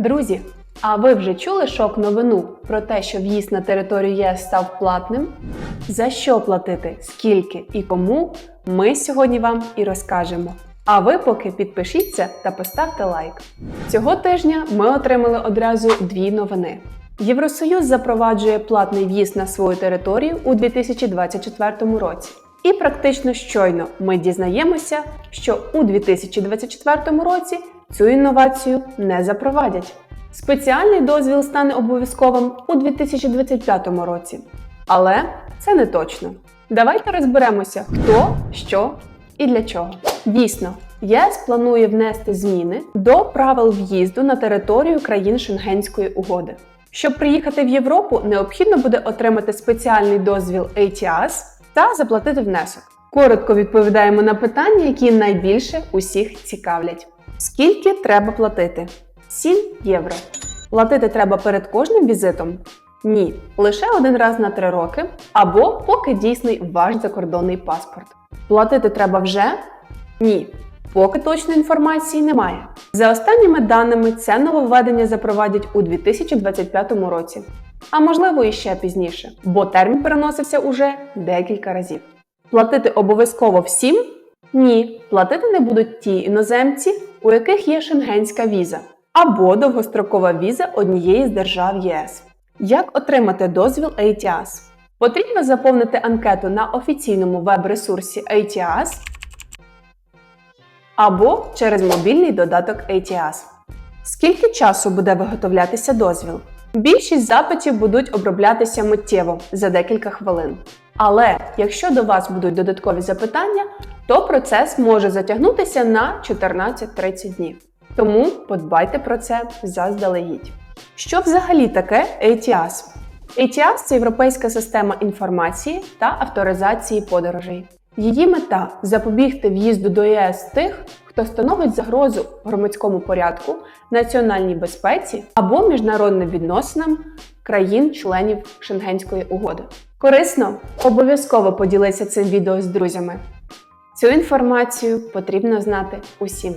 Друзі, а ви вже чули шок новину про те, що в'їзд на територію ЄС став платним? За що платити, скільки і кому? Ми сьогодні вам і розкажемо. А ви поки підпишіться та поставте лайк. Цього тижня ми отримали одразу дві новини. Євросоюз запроваджує платний в'їзд на свою територію у 2024 році. І практично щойно ми дізнаємося, що у 2024 році цю інновацію не запровадять. Спеціальний дозвіл стане обов'язковим у 2025 році. Але це не точно. Давайте розберемося, хто, що і для чого. Дійсно, ЄС планує внести зміни до правил в'їзду на територію країн Шенгенської угоди. Щоб приїхати в Європу, необхідно буде отримати спеціальний дозвіл ATAS та заплатити внесок. Коротко відповідаємо на питання, які найбільше усіх цікавлять. Скільки треба платити? 7 євро. Платити треба перед кожним візитом? Ні, лише один раз на 3 роки або поки дійсний ваш закордонний паспорт. Платити треба вже? Ні. Поки точної інформації немає. За останніми даними, це нововведення запровадять у 2025 році, а можливо і ще пізніше, бо термін переносився уже декілька разів. Платити обов'язково всім? Ні, платити не будуть ті іноземці, у яких є шенгенська віза або довгострокова віза однієї з держав ЄС. Як отримати дозвіл ATIAS? Потрібно заповнити анкету на офіційному веб-ресурсі ATIAS або через мобільний додаток ATIAS. Скільки часу буде виготовлятися дозвіл? Більшість запитів будуть оброблятися миттєво за декілька хвилин. Але якщо до вас будуть додаткові запитання, то процес може затягнутися на 14-30 днів. Тому подбайте про це заздалегідь. Що взагалі таке ATIAS? ATIAS – це європейська система інформації та авторизації подорожей. Її мета запобігти в'їзду до ЄС тих, хто становить загрозу громадському порядку, національній безпеці або міжнародним відносинам країн-членів Шенгенської угоди. Корисно? Обов'язково поділися цим відео з друзями. Цю інформацію потрібно знати усім.